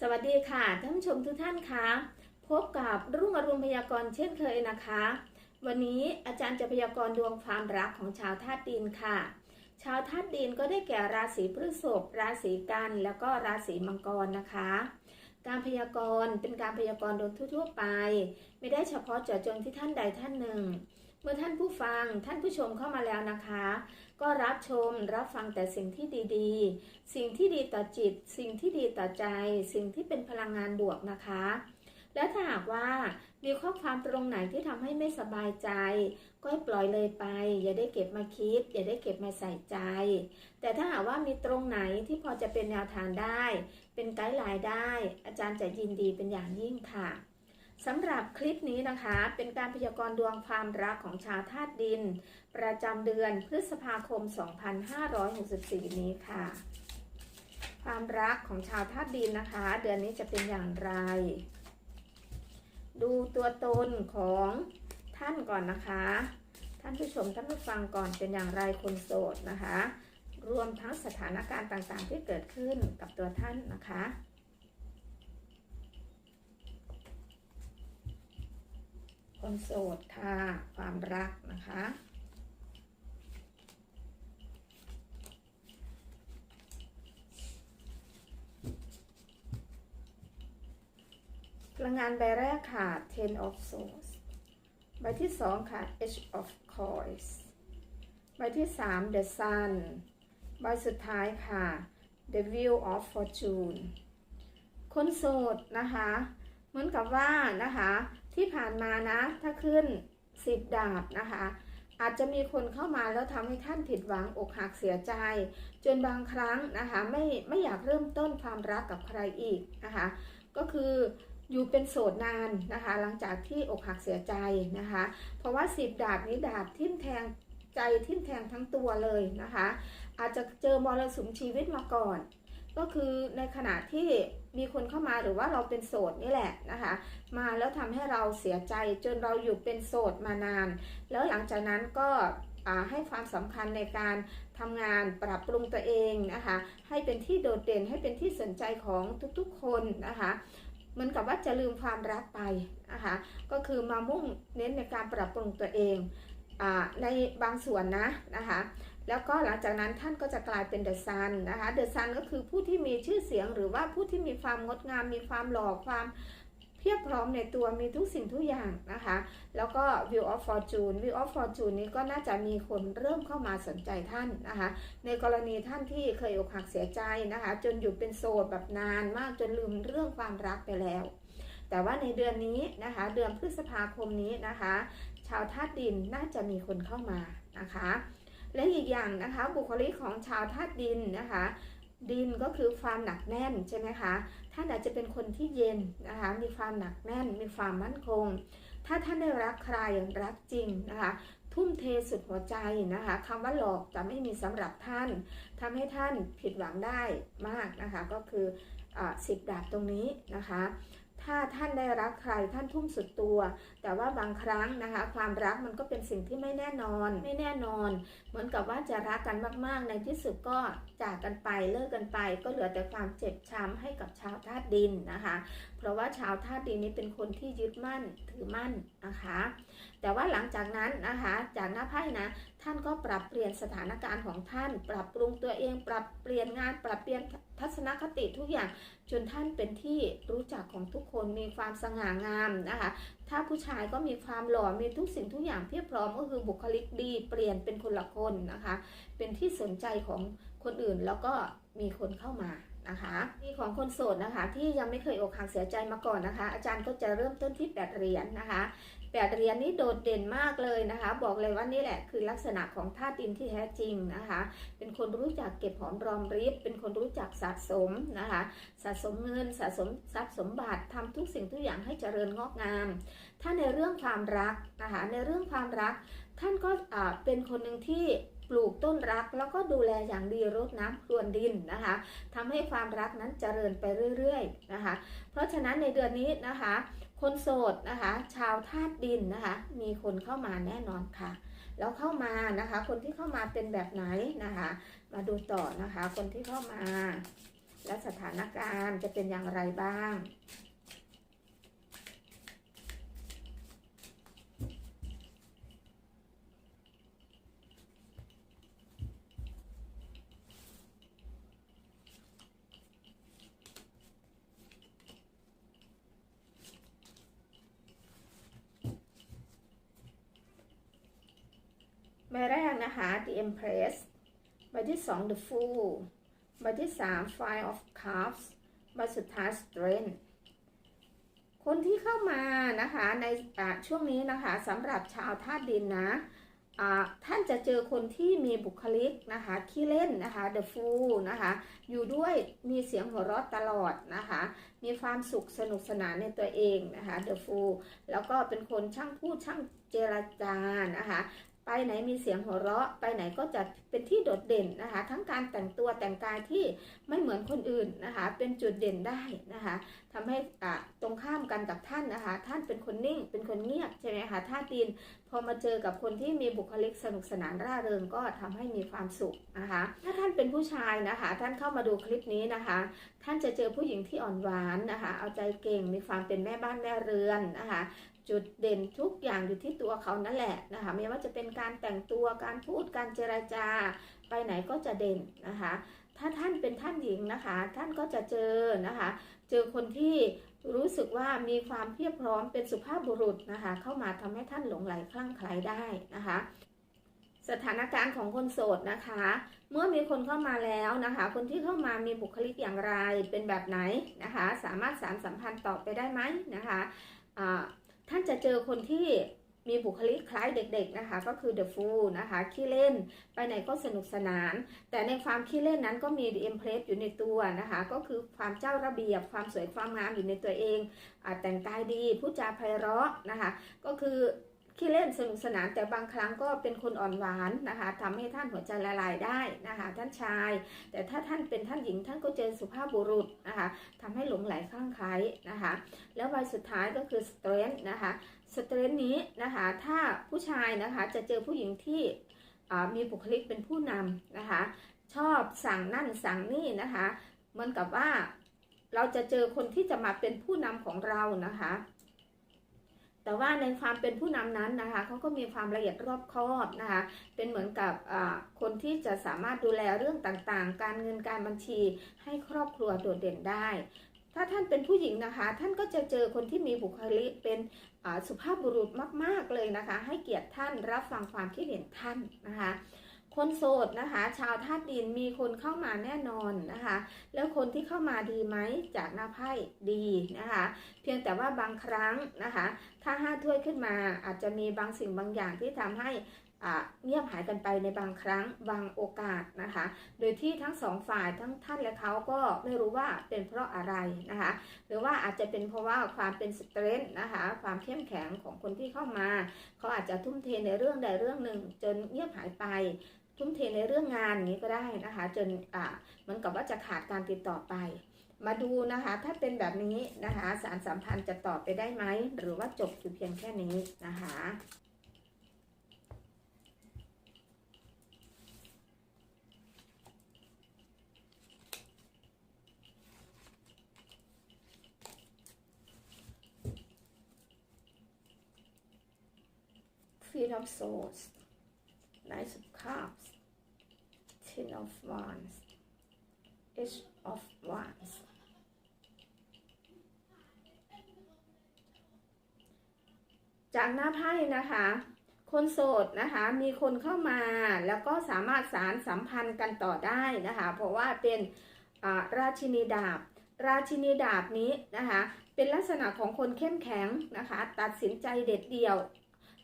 สวัสดีค่ะท่านผู้ชมทุกท่านคะพบกับรุ่งอรุณพยากรณ์เช่นเคยนะคะ วันนี้อาจารย์จะพยากรณ์ดวงความรักของชาวธาตุดินค่ะ ชาวธาตุดินก็ได้แก่ราศีพฤษภราศีกันแล้วก็ราศีมังกรนะคะ การพยากรณ์เป็นการพยากรณ์โดยทั่วๆไป ไม่ได้เฉพาะเจาะจงที่ท่านใดท่านหนึ่ง เมื่อท่านผู้ฟังท่านผู้ชมเข้ามาแล้วนะคะ ก็รับชมรับฟังแต่สิ่งที่ดีๆ สิ่งที่ดีต่อจิต สิ่งที่ดีต่อใจ สิ่งที่เป็นพลังงานบวกนะคะ และถ้าหากว่ามีข้อความตรงไหนที่ทำให้ไม่สบายใจ ก็ให้ปล่อยเลยไป อย่าได้เก็บมาคิด อย่าได้เก็บมาใส่ใจ แต่ถ้าหากว่ามีตรงไหนที่พอจะเป็นแนวทางได้ เป็นไกด์ไลน์ได้ อาจารย์จะยินดีเป็นอย่างยิ่งค่ะ สำหรับคลิปนี้นะคะ เป็นการพยากรณ์ดวงความรักของชาวธาตุดิน ประจำเดือนพฤษภาคม 2564 นี้ค่ะ ความรักของชาวธาตุดินนะคะ เดือนนี้จะเป็นอย่างไร ดูตัวตนของท่านก่อนนะคะ ท่านผู้ชมท่านผู้ฟังก่อนเป็นอย่างไรคนโสดนะคะ รวมทั้งสถานการณ์ต่างๆที่เกิดขึ้นกับตัวท่านนะคะ คนโสดค่ะ ความรักนะคะ พลังงานใบแรกค่ะ Ten of Swords ใบที่สองค่ะ H of Coins ใบที่สาม The Sun ใบสุดท้ายค่ะ The Wheel of Fortune คนโสดนะคะ เหมือนกับว่านะคะ ที่ผ่านมานะถ้าขึ้นสิบดาบนะคะ อาจจะมีคนเข้ามาแล้วทำให้ท่านผิดหวังอกหักเสียใจ จนบางครั้งนะคะไม่ไม่อยากเริ่มต้นความรักกับใครอีกนะคะ ก็คืออยู่เป็นโสดนานนะคะ หลังจากที่อกหักเสียใจนะคะ เพราะว่าสิบดาบนี้ดาบทิ่มแทงใจทิ่มแทงทั้งตัวเลยนะคะ อาจจะเจอมรสุมชีวิตมาก่อน ก็คือในขณะที่มีคนเข้ามาหรือว่าเราเป็นโสดนี่แหละนะคะ มาแล้วทำให้เราเสียใจจนเราอยู่เป็นโสดมานาน แล้วหลังจากนั้นก็ให้ความสำคัญในการทำงานปรับปรุงตัวเองนะคะ ให้เป็นที่โดดเด่นให้เป็นที่สนใจของทุกๆคนนะคะเหมือนกับว่าจะลืมความรักไปนะคะก็คือมามุ่งเน้นในการปรับปรุงตัวเองอในบางส่วนนะนะคะ แล้วก็หลังจากนั้นท่านก็จะกลายเป็นเดอะซันนะคะเดอะซันก็คือผู้ที่มีชื่อเสียงหรือว่าผู้ที่มีความงดงาม มีความหล่อความเพียบพร้อมในตัวมีทุกสิ่งทุกอย่างนะคะ แล้วก็ View of Fortune View of Fortune นี้ก็น่าจะมีคนเริ่มเข้ามาสนใจท่านนะคะ ในกรณีท่านที่เคยอกหักเสียใจนะคะ จนอยู่เป็นโสดแบบนานมากจนลืมเรื่องความรักไปแล้ว แต่ว่าในเดือนนี้นะคะ เดือนพฤษภาคมนี้นะคะ ชาวธาตุดินน่าจะมีคนเข้ามานะคะ และอีกอย่างนะคะ บุคลิกของชาวธาตุดินนะคะ ดินก็คือความหนักแน่นใช่ไหมคะท่านอาจจะเป็นคนที่เย็นนะคะมีความหนักแน่น มีความมั่นคง ถ้าท่านได้รักใครอย่างรักจริงนะคะทุ่มเทสุดหัวใจนะคะคำว่าหลอกจะไม่มีสำหรับท่าน ทำให้ท่านผิดหวังได้มากนะคะ ก็คือสิบดาบตรงนี้นะคะ ถ้าท่านได้รักใครท่านทุ่มสุดตัว แต่ว่าบางครั้งนะคะ ความรักมันก็เป็นสิ่งที่ไม่แน่นอน ไม่แน่นอน เหมือนกับว่าจะรักกันมากๆ ในที่สุดก็จากกันไปเลิกกันไป ก็เหลือแต่ความเจ็บช้ำให้กับชาวธาตุดินนะคะ เพราะว่าชาวธาตุดินนี้เป็นคนที่ยึดมั่นถือมั่นนะคะ แต่ว่าหลังจากนั้นนะคะ จากหน้าไพ่นะ ท่านก็ปรับเปลี่ยนสถานการณ์ของท่าน ปรับปรุงตัวเอง ปรับเปลี่ยนงาน ปรับเปลี่ยนทัศนคติทุกอย่าง จนท่านเป็นที่รู้จักของทุกคนมีความสง่างามนะคะ ถ้าผู้ชายก็มีความหล่อมีทุกสิ่งทุกอย่างเพียบพร้อมก็คือบุคลิกดี เปลี่ยนเป็นคนละคนนะคะ เป็นที่สนใจของคนอื่นแล้วก็มีคนเข้ามานะคะมีของคนโสดนะคะที่ยังไม่เคยอกหักเสียใจมาก่อนนะคะ อาจารย์ก็จะเริ่มต้นที่แปดเหรียญนะคะ แปดเหรียญนี้โดดเด่นมากเลยนะคะ บอกเลยว่านี่แหละคือลักษณะของธาตุดินที่แท้จริงนะคะ เป็นคนรู้จักเก็บหอมรอมริบเป็นคนรู้จักสะสมนะคะ สะสมเงินสะสมทรัพย์สมบัติทำทุกสิ่งทุกอย่างให้เจริญงอกงาม ถ้าในเรื่องความรักนะคะในเรื่องความรัก ท่านก็เป็นคนหนึ่งที่ปลูกต้นรักแล้วก็ดูแลอย่างดีรดน้ำพรวนดินนะคะทำให้ความรักนั้นเจริญไปเรื่อยๆนะคะ เพราะฉะนั้นในเดือนนี้นะคะ คนโสดนะคะ ชาวธาตุดินนะคะ มีคนเข้ามาแน่นอนค่ะ แล้วเข้ามานะคะ คนที่เข้ามาเป็นแบบไหนนะคะ มาดูต่อนะคะ คนที่เข้ามา และสถานการณ์จะเป็นอย่างไรบ้าง ใบแรกนะคะ The Empress ใบที่ 2 The Fool ใบที่ 3 Five of Cups ใบสุดท้าย Strength คนที่เข้ามานะคะในช่วงนี้นะคะสำหรับชาวธาตุดินนะท่านจะเจอคนที่มีบุคลิกนะคะขี้เล่นนะคะ The Fool นะคะอยู่ด้วยมีเสียงหัวเราะตลอดนะคะมีความสุขสนุกสนานในตัวเองนะคะ The Fool แล้วก็เป็นคนช่างพูดช่างเจรจานะคะ ไปไหนมีเสียงหัวเราะ ไปไหนก็จะเป็นที่โดดเด่นนะคะ ทั้งการแต่งตัวแต่งกายที่ไม่เหมือนคนอื่นนะคะ เป็นจุดเด่นได้นะคะทำให้อะตรงข้ามกันกับท่านนะคะ ท่านเป็นคนนิ่ง เป็นคนเงียบใช่ไหมคะท่าตีนพอมาเจอกับคนที่มีบุคลิกสนุกสนานร่าเริงก็ทำให้มีความสุขนะคะ ถ้าท่านเป็นผู้ชายนะคะ ท่านเข้ามาดูคลิปนี้นะคะ ท่านจะเจอผู้หญิงที่อ่อนหวานนะคะ เอาใจเก่งมีความเป็นแม่บ้านแม่เรือนนะคะ จุดเด่นทุกอย่างอยู่ที่ตัวเขานั่นแหละนะคะไม่ว่าจะเป็นการแต่งตัวการพูดการเจรจาไปไหนก็จะเด่นนะคะ ถ้าท่านเป็นท่านหญิงนะคะ ท่านก็จะเจอนะคะ เจอคนที่รู้สึกว่ามีความเพียบพร้อมเป็นสุภาพบุรุษนะคะ เข้ามาทำให้ท่านหลงไหลคลั่งไคล้ได้นะคะสถานการณ์ของคนโสดนะคะ เมื่อมีคนเข้ามาแล้วนะคะ คนที่เข้ามามีบุคลิกอย่างไรเป็นแบบไหนนะคะ สามารถสารสัมพันธ์ต่อไปได้ไหมนะคะ ท่านจะเจอคนที่มีบุคลิกคล้ายเด็ก ๆนะคะ ก็คือ The Fool นะคะขี้เล่นไปไหนก็สนุกสนาน แต่ในความขี้เล่นนั้นก็มี The Empress อยู่ในตัวนะคะ ก็คือความเจ้าระเบียบ ความสวยความงามอยู่ในตัวเองอแต่งกายดี ผู้จาไพเราะนะคะ ก็คือ ขี้เล่นสนุกสนานแต่บางครั้งก็เป็นคนอ่อนหวานนะคะทำให้ท่านหัวใจละลายได้นะคะท่านชาย แต่ถ้าท่านเป็นท่านหญิงท่านก็เจอสุภาพบุรุษนะคะทำให้หลงไหลคลั่งไคล้นะคะ แล้วใบสุดท้ายก็คือ strength นะคะ strength นี้นะคะถ้าผู้ชายนะคะจะเจอผู้หญิงที่มีบุคลิกเป็นผู้นำนะคะชอบสั่งนั่นสั่งนี่นะคะเหมือนกับว่าเราจะเจอคนที่จะมาเป็นผู้นำของเรานะคะ แต่ว่าในความเป็นผู้นำนั้นนะคะเขาก็มีความละเอียดรอบคอบนะคะเป็นเหมือนกับคนที่จะสามารถดูแลเรื่องต่างๆ การเงินการบัญชีให้ครอบครัวโดดเด่นได้ ถ้าท่านเป็นผู้หญิงนะคะ ท่านก็จะเจอคนที่มีบุคลิกเป็นสุภาพบุรุษมาก ๆเลยนะคะ ให้เกียรติท่านรับฟังความคิดเห็นท่านนะคะ คนโสดนะคะ ชาวธาตุดินมีคนเข้ามาแน่นอนนะคะ แล้วคนที่เข้ามาดีไหมจากหน้าไพ่ดีนะคะ เพียงแต่ว่าบางครั้งนะคะ ถ้าห้าถ้วยขึ้นมาอาจจะมีบางสิ่งบางอย่างที่ทำให้อ่าเงียบหายกันไปในบางครั้งบางโอกาสนะคะ โดยที่ทั้งสองฝ่ายทั้งท่านและเขาก็ไม่รู้ว่าเป็นเพราะอะไรนะคะ หรือว่าอาจจะเป็นเพราะว่าความเป็นสเตรนท์นะคะ ความเข้มแข็งของคนที่เข้ามา เขาอาจจะทุ่มเทในเรื่องใดเรื่องหนึ่ง จนเงียบหายไป ทุ่มเทในเรื่องงานอย่างนี้ก็ได้นะคะจนอ่าเหมือนกับว่าจะขาดการติดต่อไป มาดูนะคะ ถ้าเป็นแบบนี้นะคะสารสัมพันธ์จะต่อไปได้ไหมหรือว่าจบอยู่เพียงแค่นี้นะคะ Queen of Swords, Knight of Cups, Ten of Wands, Ace of Wands จากหน้าไพ่นะคะ คนโสดนะคะ มีคนเข้ามาแล้วก็สามารถสารสัมพันธ์กันต่อได้นะคะ เพราะว่าเป็นราชินีดาบ ราชินีดาบนี้นะคะ เป็นลักษณะของคนเข้มแข็งนะคะ ตัดสินใจเด็ดเดี่ยว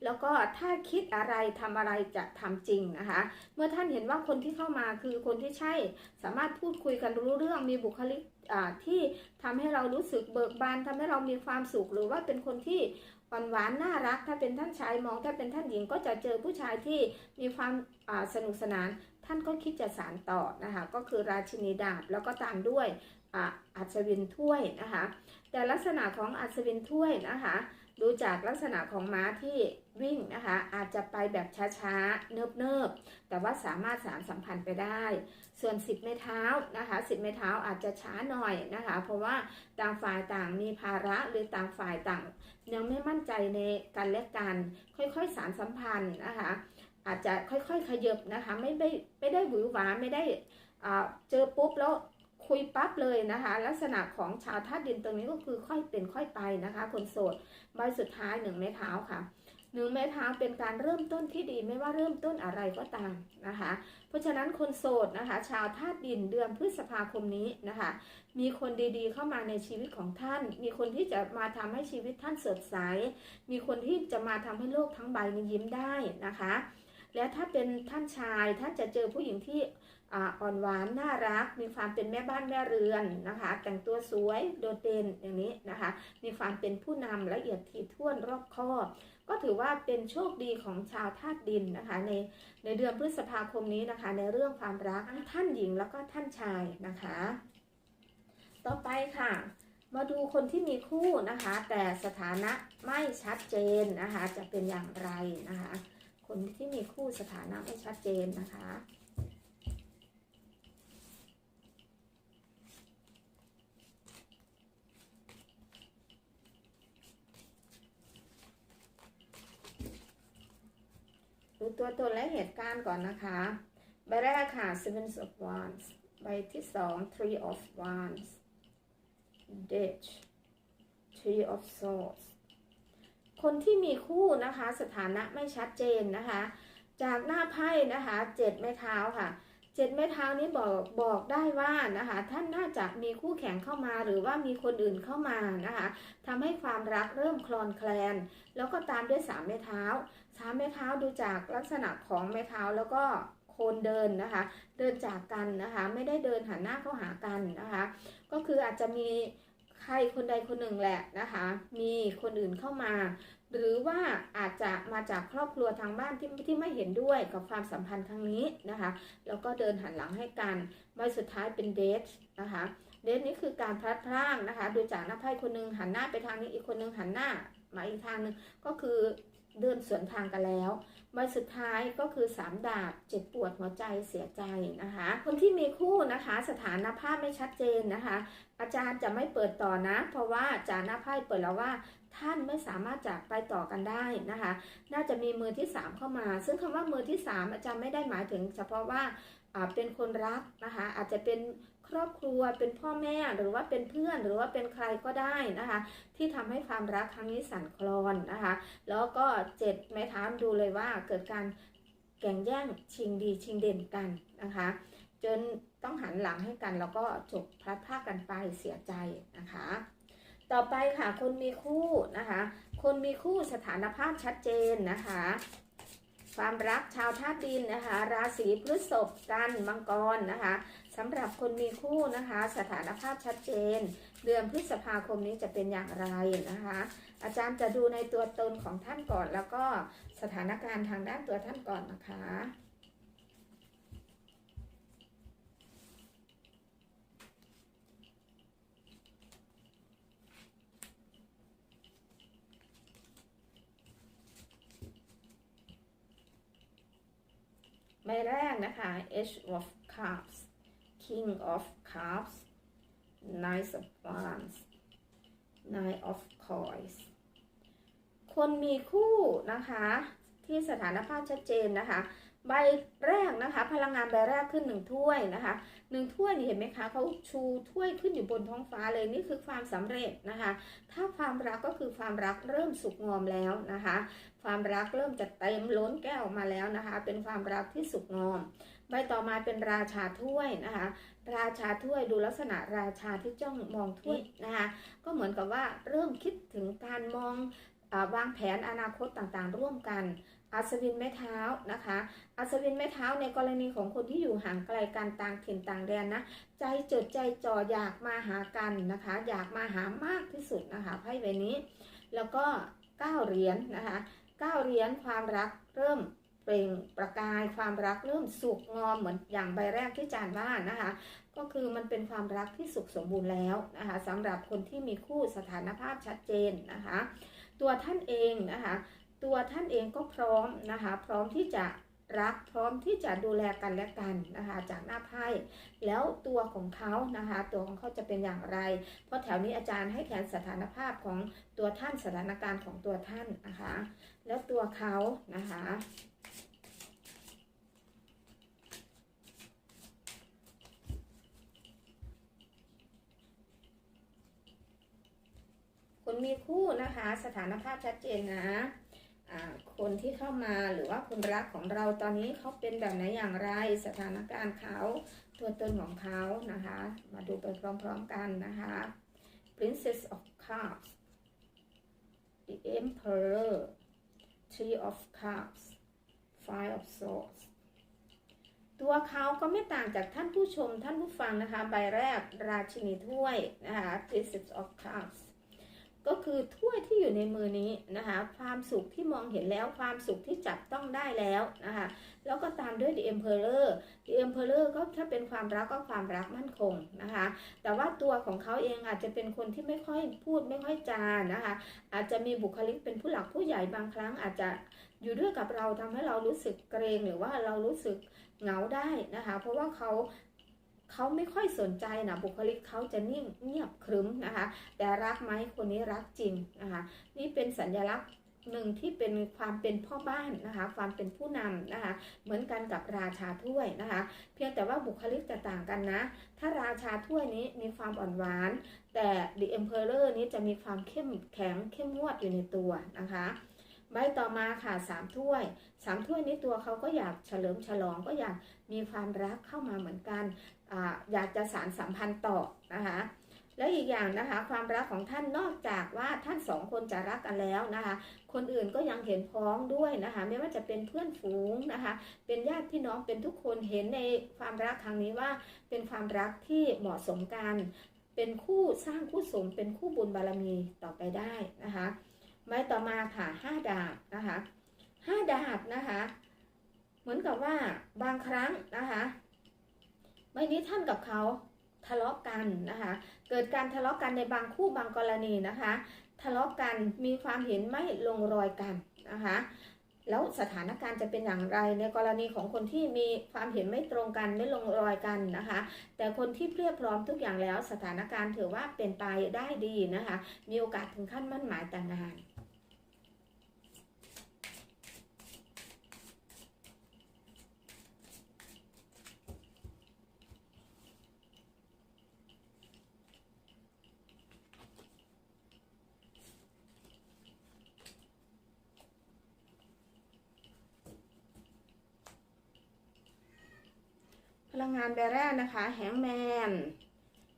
แล้วก็ถ้าคิดอะไรทำอะไรจะทำจริงนะคะ เมื่อท่านเห็นว่าคนที่เข้ามาคือคนที่ใช่ สามารถพูดคุยกันรู้เรื่องมีบุคลิกที่ทำให้เรารู้สึกเบิกบานทำให้เรามีความสุขหรือว่าเป็นคนที่อ่อนหวานน่ารัก ถ้าเป็นท่านชายมองถ้าเป็นท่านหญิงก็จะเจอผู้ชายที่มีความาสนุกสนาน ท่านก็คิดจะสานต่อนะคะก็คือราชินีดาบแล้วก็ตามด้วยอัศวินถ้วยนะคะ แต่ลักษณะของอัศวินถ้วยนะคะ ดูจากลักษณะของม้าที่วิ่งนะคะ อาจจะไปแบบช้าๆ เนิบๆ แต่ว่าสามารถสารสัมพันธ์ไปได้ ส่วนสิบไม้เท้านะคะสิบไม้เท้าอาจจะช้าหน่อยนะคะ เพราะว่าต่างฝ่ายต่างมีภาระหรือต่างฝ่ายต่างยังไม่มั่นใจในกันและกัน ค่อยๆ สารสัมพันธ์นะคะ อาจจะค่อยๆ ขยับนะคะ ไม่ได้ไม่ได้หวือหวาไม่ได้เจอปุ๊บแล้ว คุยปั๊บเลยนะคะ ลักษณะของชาวธาตุดินตรงนี้ก็คือค่อยเป็นค่อยไปนะคะ คนโสดใบสุดท้ายหนึ่งไม้เท้าค่ะหนึ่งไม้เท้าเป็นการเริ่มต้นที่ดีไม่ว่าเริ่มต้นอะไรก็ตามนะคะ เพราะฉะนั้นคนโสดนะคะ ชาวธาตุดินเดือนพฤษภาคมนี้นะคะ มีคนดีๆเข้ามาในชีวิตของท่าน มีคนที่จะมาทำให้ชีวิตท่านสดใส มีคนที่จะมาทำให้โลกทั้งใบนี้ยิ้มได้นะคะ และถ้าเป็นท่านชายท่านจะเจอผู้หญิงที่ อ่อนหวานน่ารัก มีความเป็นแม่บ้านแม่เรือนนะคะ แต่งตัวสวยโดดเด่นอย่างนี้นะคะ มีความเป็นผู้นำละเอียดถี่ถ้วนรอบคอบก็ถือว่าเป็นโชคดีของชาวธาตุดินนะคะ ในในเดือนพฤษภาคมนี้นะคะ ในเรื่องความรักทั้งท่านหญิงแล้วก็ท่านชายนะคะ ต่อไปค่ะมาดูคนที่มีคู่นะคะ แต่สถานะไม่ชัดเจนนะคะ จะเป็นอย่างไรนะคะ คนที่มีคู่สถานะไม่ชัดเจนนะคะ ตัวตนและเหตุการณ์ก่อนนะคะใบแรกค่ะ seven of wands ใบที่สอง three of wands ditch three of swords คนที่มีคู่นะคะสถานะไม่ชัดเจนนะคะ จากหน้าไพ่นะคะเจ็ดไม้เท้าค่ะเจ็ดไม้เท้านี้บอกบอกได้ว่านะคะ ท่านน่าจะมีคู่แข่งเข้ามาหรือว่ามีคนอื่นเข้ามานะคะทำให้ความรักเริ่มคลอนแคลน แล้วก็ตามด้วยสามไม้เท้า สามไม้เท้าดูจากลักษณะของไม้เท้าแล้วก็โคนเดินนะคะ เดินจากกันนะคะ ไม่ได้เดินหันหน้าเข้าหากันนะคะ ก็คืออาจจะมีใครคนใดคนหนึ่งแหละนะคะ มีคนอื่นเข้ามา หรือว่าอาจจะมาจากครอบครัวทางบ้านที่ที่ไม่เห็นด้วยกับความสัมพันธ์ครั้งนี้นะคะ แล้วก็เดินหันหลังให้กันใบสุดท้ายเป็นเดทนะคะเดทนี้คือการพลัดพรากนะคะดูจากหน้าไพ่คนหนึงหันหน้าไปทางนี้อีกคนหนึงหันหน้ามาอีกทางหนึงก็คือ เดินสวนทางกันแล้วใบสุดท้ายก็คือสามดาบเจ็บปวดหัวใจเสียใจนะคะ คนที่มีคู่นะคะสถานภาพไม่ชัดเจนนะคะ อาจารย์จะไม่เปิดต่อนะ เพราะว่าจาหน้าไพ่เปิดแล้วว่า ท่านไม่สามารถจากไปต่อกันได้นะคะ น่าจะมีมือที่ 3 เข้ามา ซึ่งคำว่ามือที่ 3 อาจารย์ไม่ได้หมายถึง เฉพาะว่าเป็นคนรักนะคะ อาจจะเป็น ครอบครัวเป็นพ่อแม่หรือว่าเป็นเพื่อนหรือว่าเป็นใครก็ได้นะคะ ที่ทำให้ความรักครั้งนี้สั่นคลอนนะคะ แล้วก็เจ็ดไม้เท้าดูเลยว่าเกิดการแข่งแย่งชิงดีชิงเด่นกันนะคะ จนต้องหันหลังให้กัน แล้วก็จบพลัดพรากกันไปเสียใจนะคะ ต่อไปค่ะคนมีคู่นะคะ คนมีคู่สถานภาพชัดเจนนะคะ ความรักชาวธาตุดินนะคะ ราศีพฤษภกันมังกรนะคะสำหรับคนมีคู่นะคะ สถานภาพชัดเจน เดือนพฤษภาคมนี้จะเป็นอย่างไรนะคะ อาจารย์จะดูในตัวตนของท่านก่อน แล้วก็สถานการณ์ทางด้านตัวท่านก่อนนะคะ บแรกนะคะ H of Cups King of Cups Knight of Wands Nine of Coins คนมีคู่นะคะ ที่สถานภาพชัดเจนนะคะ ใบแรกนะคะ พลังงานใบแรกขึ้นหนึ่งถ้วยนะคะหนึ่งถ้วยนี่เห็นไหมคะเขาชูถ้วยขึ้นอยู่บนท้องฟ้าเลยนี่คือความสำเร็จนะคะ ถ้าความรักก็คือความรักเริ่มสุกงอมแล้วนะคะ ความรักเริ่มจะเต็มล้นแก้วออกมาแล้วนะคะ เป็นความรักที่สุกงอม ใบต่อมาเป็นราชาถ้วยนะคะ ราชาถ้วยดูลักษณะราชาที่จ้องมองถ้วยนะคะ ก็เหมือนกับว่าเริ่มคิดถึงการมองอวางแผนอนาคตต่างๆ ร่วมกัน อัศวินไม้เท้านะคะ อัศวินไม้เท้าในกรณีของคนที่อยู่ห่างไกลกันต่างถิ่นต่างแดนนะ ใจจดใจจ่ออยากมาหากันนะคะ อยากมาหามากที่สุดนะคะไพ่ใบนี้ แล้วก็เก้าเหรียญนะคะเก้าเหรียญความรักเริ่มเปล่งประกายความรักเริ่มสุกงอมเหมือนอย่างใบแรกที่จานว่านะคะ ก็คือมันเป็นความรักที่สุขสมบูรณ์แล้วนะคะสำหรับคนที่มีคู่สถานภาพชัดเจนนะคะ ตัวท่านเองนะคะ ตัวท่านเองก็พร้อมนะคะ พร้อมที่จะรักพร้อมที่จะดูแลกันและกันนะคะจากหน้าไพ่แล้วตัวของเขานะคะ ตัวของเขาจะเป็นอย่างไร เพราะแถวนี้อาจารย์ให้แทนสถานภาพของตัวท่านสถานการณ์ของตัวท่านนะคะ แล้วตัวเขานะคะคนมีคู่นะคะ สถานภาพชัดเจนนะ คนที่เข้ามาหรือว่าคนรักของเราตอนนี้เขาเป็นแบบไหนอย่างไรสถานการณ์เขาตัวตนของเขานะคะ มาดูไปพร้อมๆกันนะคะ Princess of Cups the Emperor Three of Cups Five of Swords ตัวเขาก็ไม่ต่างจากท่านผู้ชมท่านผู้ฟังนะคะ ใบแรกราชินีถ้วยนะคะ Princess of Cups ก็คือถ้วยที่อยู่ในมือนี้นะคะ ความสุขที่มองเห็นแล้วความสุขที่จับต้องได้แล้วนะคะ แล้วก็ตามด้วย The Emperor The Emperor ก็ถ้าเป็นความรักก็ความรักมั่นคงนะคะ แต่ว่าตัวของเขาเองอาจจะเป็นคนที่ไม่ค่อยพูดไม่ค่อยจานะคะ อาจจะมีบุคลิกเป็นผู้หลักผู้ใหญ่บางครั้ง อาจจะอยู่ด้วยกับเราทำให้เรารู้สึกเกรงหรือว่าเรารู้สึกเหงาได้นะคะ เพราะว่าเขา เขาไม่ค่อยสนใจนะบุคลิกเขาจะนิ่งเงียบครึ้มนะคะ แต่รักไหมคนนี้รักจริงนะคะนี่เป็นสัญลักษณ์หนึ่งที่เป็นความเป็นพ่อบ้านนะคะ ความเป็นผู้นำนะคะ เหมือนกันกับราชาถ้วยนะคะ เพียงแต่ว่าบุคลิกจะต่างกันนะ ถ้าราชาถ้วยนี้มีความอ่อนหวาน แต่ The Emperor นี้จะมีความเข้มแข็งเข้มงวดอยู่ในตัวนะคะใบต่อมาค่ะสามถ้วยสามถ้วยนี้ตัวเขาก็อยากเฉลิมฉลองก็อยากมีความรักเข้ามาเหมือนกัน อยากจะสารสัมพันธ์ต่อนะคะและอีกอย่างนะคะ ความรักของท่านนอกจากว่าท่านสองคนจะรักกันแล้วนะคะ คนอื่นก็ยังเห็นพ้องด้วยนะคะ ไม่ว่าจะเป็นเพื่อนฝูงนะคะ เป็นญาติพี่น้องเป็นทุกคนเห็นในความรักครั้งนี้ว่า เป็นความรักที่เหมาะสมกัน เป็นคู่สร้างคู่สมเป็นคู่บุญบารมีต่อไปได้นะคะไม้ต่อมาค่ะห้าดาบนะคะห้าดาบนะคะ เหมือนกับว่าบางครั้งนะคะ ใบนี้ท่านกับเขาทะเลาะกันนะคะ เกิดการทะเลาะกันในบางคู่บางกรณีนะคะ ทะเลาะกันมีความเห็นไม่ลงรอยกันนะคะ แล้วสถานการณ์จะเป็นอย่างไรในกรณีของคนที่มีความเห็นไม่ตรงกันไม่ลงรอยกันนะคะ แต่คนที่เรียบพร้อมทุกอย่างแล้วสถานการณ์ถือว่าเป็นไปได้ดีนะคะ มีโอกาสถึงขั้นมั่นหมายแต่งงาน ลังงานใบแรกนะคะแฮงแมน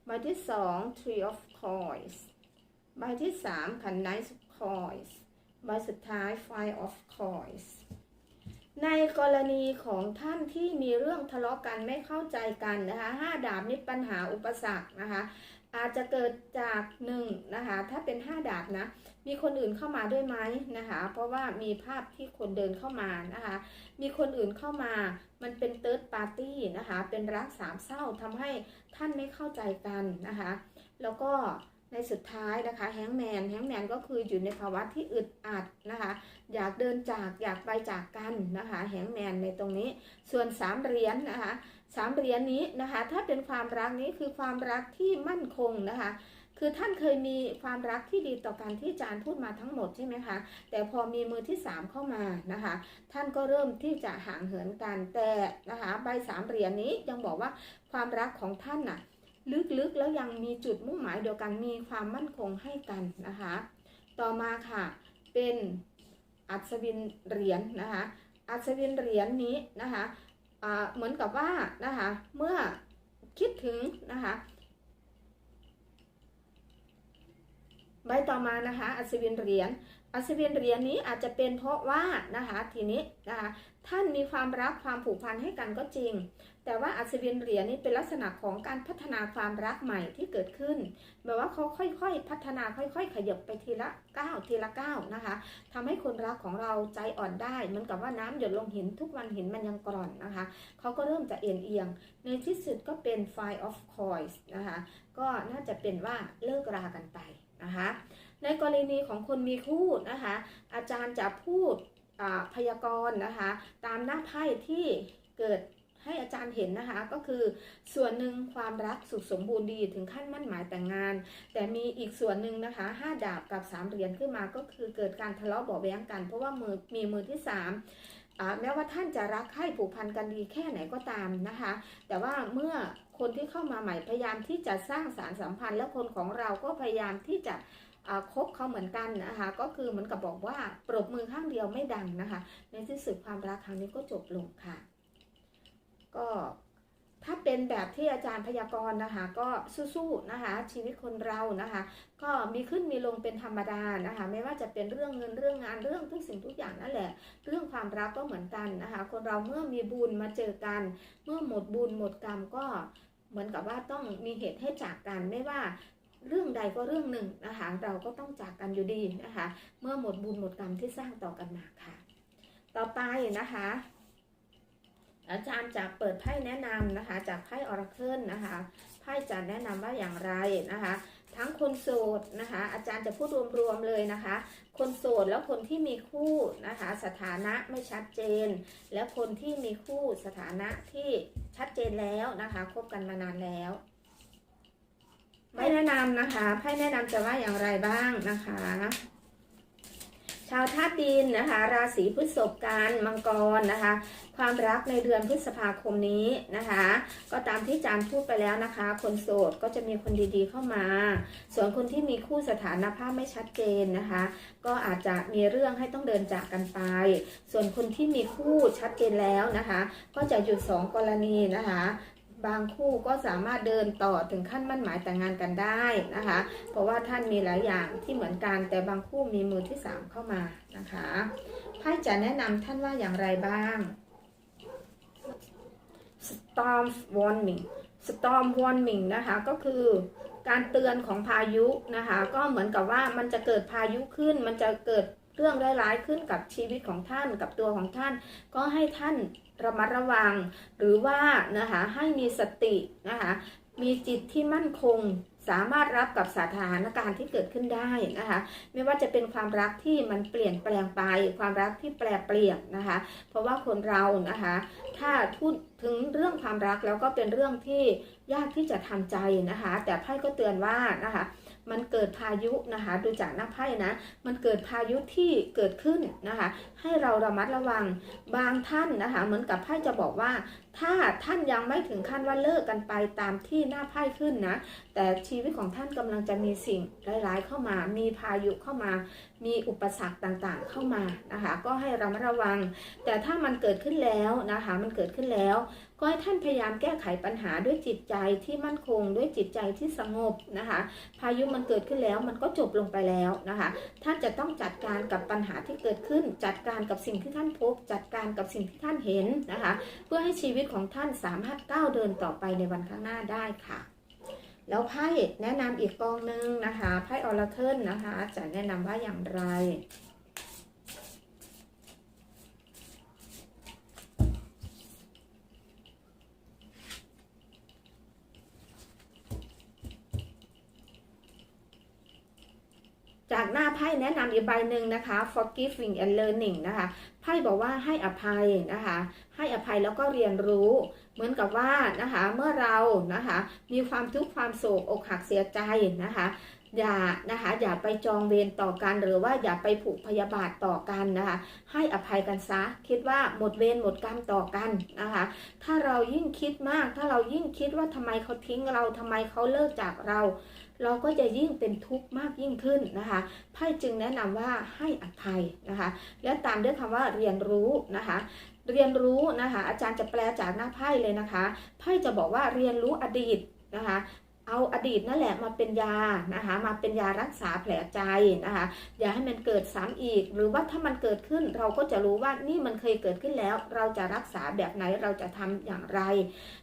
ใบที่สอง Tree of Coins ใบที่สามคัน Knight of Coins ใบสุดท้าย Five of Coins ในกรณีของท่านที่มีเรื่องทะเลาะกันไม่เข้าใจกันนะคะห้าดาบนี่ปัญหาอุปสรรคนะคะ อาจจะเกิดจากหนึ่งนะคะ ถ้าเป็นห้าดาบนะ มีคนอื่นเข้ามาด้วยไหมนะคะ เพราะว่ามีภาพที่คนเดินเข้ามานะคะ มีคนอื่นเข้ามา มันเป็นเติร์ดปาร์ตี้นะคะ เป็นรักสามเศร้าทำให้ท่านไม่เข้าใจกันนะคะ แล้วก็ในสุดท้ายนะคะแฮงแมนแฮงแมนก็คืออยู่ในภาวะที่อึดอัดนะคะ อยากเดินจากอยากไปจากกันนะคะแฮงแมนในตรงนี้ ส่วนสามเหรียญนนะคะสามเหรียญนี้นะคะ ถ้าเป็นความรักนี้คือความรักที่มั่นคงนะคะ คือท่านเคยมีความรักที่ดีต่อการที่อาจารย์พูดมาทั้งหมดใช่ไหมคะ แต่พอมีมือที่สามเข้ามานะคะ ท่านก็เริ่มที่จะห่างเหินกัน แต่นะคะใบสามเหรียญนี้ยังบอกว่าความรักของท่านน่ะลึกๆแล้วยังมีจุดมุ่งหมายเดียวกันมีความมั่นคงให้กันนะคะ ต่อมาค่ะเป็นอัศวินเหรียญนะคะ อัศวินเหรียญนี้นะคะเหมือนกับว่านะคะเมื่อคิดถึงนะคะ ใบต่อมานะคะอัศวินเหรียญอัศวินเหรียญนี้อาจจะเป็นเพราะว่านะคะทีนี้นะคะท่านมีความรักความผูกพันให้กันก็จริง แต่ว่าอัศวินเหรียญนี้เป็นลักษณะของการพัฒนาความรักใหม่ที่เกิดขึ้นแบบว่าเขาค่อยๆ พัฒนาค่อย ๆ ขยับไปทีละก้าวทีละก้าวนะคะทำให้คนรักของเราใจอ่อนได้เหมือนกับว่าน้ำหยดลงหินทุกวันหินมันยังกร่อนนะคะเขาก็เริ่มจะเอียงเอียง ในที่สุดก็เป็น Five of Coins นะคะก็น่าจะเป็นว่าเลิกรากันไป นะคะในกรณีของคนมีคู่นะคะอาจารย์จะพูดพยากรณ์นะคะตามหน้าไพ่ที่เกิดให้อาจารย์เห็นนะคะก็คือส่วนหนึ่งความรักสุขสมบูรณ์ดีถึงขั้นมั่นหมายแต่งงาน แต่มีอีกส่วนหนึ่งนะคะห้าดาบกับสามเหรียญขึ้นมาก็คือเกิดการทะเลาะเบาะแว้งกัน เพราะว่ามือมีมือที่สามแม้ว่าท่านจะรักใคร่ผูกพันกันดีแค่ไหนก็ตามนะคะ แต่ว่าเมื่อคนที่เข้ามาใหม่พยายามที่จะสร้างสารสัมพันธ์ และคนของเราก็พยายามที่จะคบเขาเหมือนกันนะคะก็คือเหมือนกับบอกว่าปรบมือข้างเดียวไม่ดังนะคะ ในที่สุดความรักครั้งนี้ก็จบลงค่ะ ก็ ถ้าเป็นแบบที่อาจารย์พยากรณ์นะคะ ก็สู้ๆนะคะ ชีวิตคนเรานะคะ ก็มีขึ้นมีลงเป็นธรรมดานะคะ ไม่ว่าจะเป็นเรื่องเงินเรื่องงานเรื่องทุกสิ่งทุกอย่างนั่นแหละ เรื่องความรักก็เหมือนกันนะคะ คนเราเมื่อมีบุญมาเจอกัน เมื่อหมดบุญหมดกรรมก็เหมือนกับว่าต้องมีเหตุให้จากกันไม่ว่าเรื่องใดก็เรื่องหนึ่งนะคะเราก็ต้องจากกันอยู่ดีนะคะ เมื่อหมดบุญหมดกรรมที่สร้างต่อกันมาค่ะ ต่อไปนะคะ อาจารย์จะเปิดไพ่แนะนำนะคะ จากไพ่ออราเคิลนะคะไพ่จะแนะนำว่าอย่างไรนะคะ ทั้งคนโสดนะคะ อาจารย์จะพูดรวมๆเลยนะคะ คนโสดแล้วคนที่มีคู่นะคะ สถานะไม่ชัดเจน และคนที่มีคู่สถานะที่ชัดเจนแล้วนะคะคบกันมานานแล้วไพ่แนะนำนะคะไพ่แนะนำจะว่าอย่างไรบ้างนะคะ ชาวธาตุดินนะคะ ราศีพฤษภกันมังกรนะคะ ความรักในเดือนพฤษภาคมนี้นะคะ ก็ตามที่อาจารย์พูดไปแล้วนะคะ คนโสดก็จะมีคนดีๆเข้ามา ส่วนคนที่มีคู่สถานภาพไม่ชัดเจนนะคะ ก็อาจจะมีเรื่องให้ต้องเดินจากกันไป ส่วนคนที่มีคู่ชัดเจนแล้วนะคะ ก็จะหยุดสองกรณีนะคะ บางคู่ก็สามารถเดินต่อถึงขั้นมั่นหมายแต่งงานกันได้นะคะ เพราะว่าท่านมีหลายอย่างที่เหมือนกัน แต่บางคู่มีมือที่สามเข้ามานะคะไพ่จะแนะนำท่านว่าอย่างไรบ้าง storm warning storm warning นะคะก็คือการเตือนของพายุนะคะ ก็เหมือนกับว่ามันจะเกิดพายุขึ้น มันจะเกิดเรื่องร้ายๆขึ้นกับชีวิตของท่านกับตัวของท่าน ก็ให้ท่าน ระมัดระวัง หรือว่านะคะให้มีสตินะคะมีจิตที่มั่นคงสามารถรับกับสถานการณ์ที่เกิดขึ้นได้นะคะ ไม่ว่าจะเป็นความรักที่มันเปลี่ยนแปลงไป ความรักที่แปรเปลี่ยนนะคะ เพราะว่าคนเรานะคะ ถ้าพูดถึงเรื่องความรักแล้วก็เป็นเรื่องที่ยากที่จะทำใจนะคะ แต่ไพ่ก็เตือนว่านะคะ มันเกิดพายุนะคะดูจากหน้าไพ่นะ มันเกิดพายุที่เกิดขึ้นนะคะ ให้เราระมัดระวังบางท่านนะคะ เหมือนกับไพ่จะบอกว่า ถ้าท่านยังไม่ถึงขั้นว่าเลิกกันไปตามที่หน้าไพ่ขึ้นนะ แต่ชีวิตของท่านกำลังจะมีสิ่งร้ายๆเข้ามา มีพายุเข้ามา มีอุปสรรคต่างๆเข้ามานะคะ ก็ให้ระมัดระวัง แต่ถ้ามันเกิดขึ้นแล้วนะคะ มันเกิดขึ้นแล้ว ก็ให้ท่านพยายามแก้ไขปัญหาด้วยจิตใจที่มั่นคงด้วยจิตใจที่สงบนะคะ พายุมันเกิดขึ้นแล้วมันก็จบลงไปแล้วนะคะ ท่านจะต้องจัดการกับปัญหาที่เกิดขึ้น จัดการกับสิ่งที่ท่านพบ จัดการกับสิ่งที่ท่านเห็นนะคะ เพื่อให้ชีวิตของท่านสามารถก้าวเดินต่อไปในวันข้างหน้าได้ค่ะแล้วไพ่แนะนำอีกกองหนึงนะคะไพ่ออราเคิลนะคะ จะแนะนำว่าอย่างไร จากหน้าไพ่แนะนำ อีกใบหนึ่งนะคะ forgiving and learning นะคะไพ่บอกว่าให้อภัยนะคะ ให้อภัยแล้วก็เรียนรู้ เหมือนกับว่านะคะเมื่อเรานะคะมีความทุกข์ความโศกอกหักเสียใจนะคะอย่านะคะอย่าไปจองเวรต่อกันหรือว่าอย่าไปผูกพยาบาทต่อกันนะคะ ให้อภัยกันซะคิดว่าหมดเวรหมดกรรมต่อกันนะคะ ถ้าเรายิ่งคิดมาก ถ้าเรายิ่งคิดว่าทำไมเขาทิ้งเราทำไมเขาเลิกจากเรา เราก็จะยิ่งเป็นทุกข์มากยิ่งขึ้นนะคะไพ่จึงแนะนำว่าให้อภัยนะคะ และตามด้วยคำว่าเรียนรู้นะคะเรียนรู้นะคะอาจารย์จะแปลจากหน้าไพ่เลยนะคะไพ่จะบอกว่าเรียนรู้อดีตนะคะ เอาอดีตนั่นแหละมาเป็นยานะคะมาเป็นยารักษาแผลใจนะคะอย่าให้มันเกิดซ้ำอีก หรือว่าถ้ามันเกิดขึ้นเราก็จะรู้ว่านี่มันเคยเกิดขึ้นแล้ว เราจะรักษาแบบไหนเราจะทำอย่างไร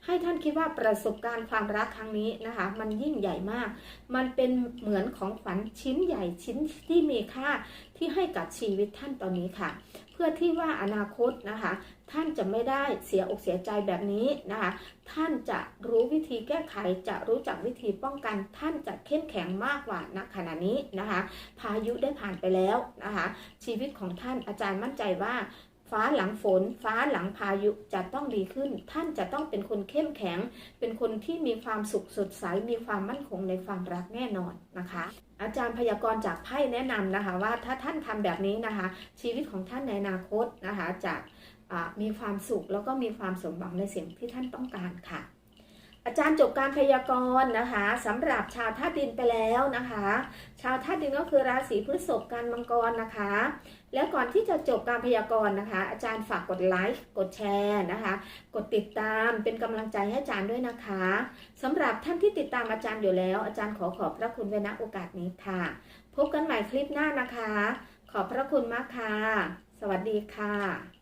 ให้ท่านคิดว่าประสบการณ์ความรักครั้งนี้นะคะมันยิ่งใหญ่มาก มันเป็นเหมือนของขวัญชิ้นใหญ่ชิ้นที่มีค่าที่ให้กับชีวิตท่านตอนนี้ค่ะ เพื่อที่ว่าอนาคตนะคะ ท่านจะไม่ได้เสียอกเสียใจแบบนี้นะคะ ท่านจะรู้วิธีแก้ไข จะรู้จักวิธีป้องกัน ท่านจะเข้มแข็งมากกว่าณขณะนี้นะคะ พายุได้ผ่านไปแล้วนะคะ ชีวิตของท่านอาจารย์มั่นใจว่าฟ้าหลังฝน ฟ้าหลังพายุจะต้องดีขึ้น ท่านจะต้องเป็นคนเข้มแข็ง เป็นคนที่มีความสุขสดใส มีความมั่นคงในความรักแน่นอนนะคะ อาจารย์พยากรณ์จากไพ่แนะนำนะคะว่าถ้าท่านทำแบบนี้นะคะ ชีวิตของท่านในอนาคตนะคะจะ มีความสุขแล้วก็มีความสมหวังในสิ่งที่ท่านต้องการค่ะ อาจารย์จบการพยากรณ์นะคะสำหรับชาวธาตุดินไปแล้วนะคะ ชาวธาตุดินก็คือราศีพฤษภกันมังกรนะคะ แล้วก่อนที่จะจบการพยากรณ์นะคะ อาจารย์ฝากกดไลค์กดแชร์นะคะ กดติดตามเป็นกำลังใจให้อาจารย์ด้วยนะคะสำหรับท่านที่ติดตามอาจารย์อยู่แล้ว อาจารย์ขอขอบพระคุณไว้ณโอกาสนี้ค่ะ พบกันใหม่คลิปหน้านะคะ ขอบพระคุณมากค่ะ สวัสดีค่ะ